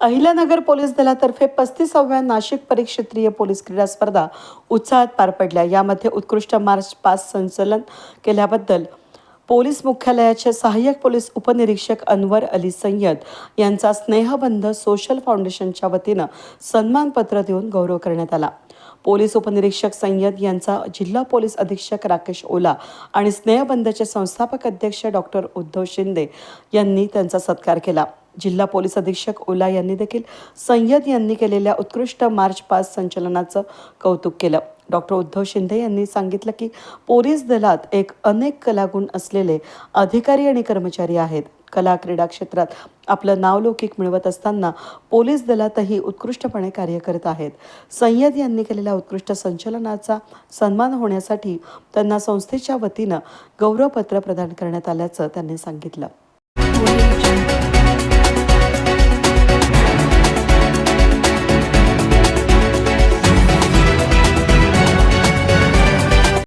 Ahilyanagar police दलातर्फे पस्तीसाव्या नाशिक परिक्षेत्रीय पोलीस क्रीडा स्पर्धा उत्साहात पार पडल्या. यामध्ये उत्कृष्ट मार्च पास संचलन केल्याबद्दल पोलीस मुख्यालयाचे सहाय्यक पोलीस उपनिरीक्षक अनवर अली सय्यद यांचा स्नेहबंध सोशल फाउंडेशनच्या वतीनं सन्मानपत्र देऊन गौरव करण्यात आला. पोलीस उपनिरीक्षक सय्यद यांचा जिल्हा पोलीस अधीक्षक राकेश ओला आणि स्नेहबंधचे संस्थापक अध्यक्ष डॉक्टर उद्धव शिंदे यांनी त्यांचा सत्कार केला. जिल्हा पोलीस अधीक्षक ओला यांनी देखील सय्यद यांनी केलेल्या उत्कृष्ट मार्च पास संचलनाचं कौतुक केलं. डॉक्टर उद्धव शिंदे यांनी सांगितलं की पोलीस दलात एक अनेक कलागुण असलेले अधिकारी आणि कर्मचारी आहेत. कला क्रीडा क्षेत्रात आपलं नावलौकिक मिळवत असताना पोलीस दलातही उत्कृष्टपणे कार्य करत आहेत. सय्यद यांनी केलेल्या उत्कृष्ट संचलनाचा सन्मान होण्यासाठी त्यांना संस्थेच्या वतीनं गौरवपत्र प्रदान करण्यात आल्याचं त्यांनी सांगितलं.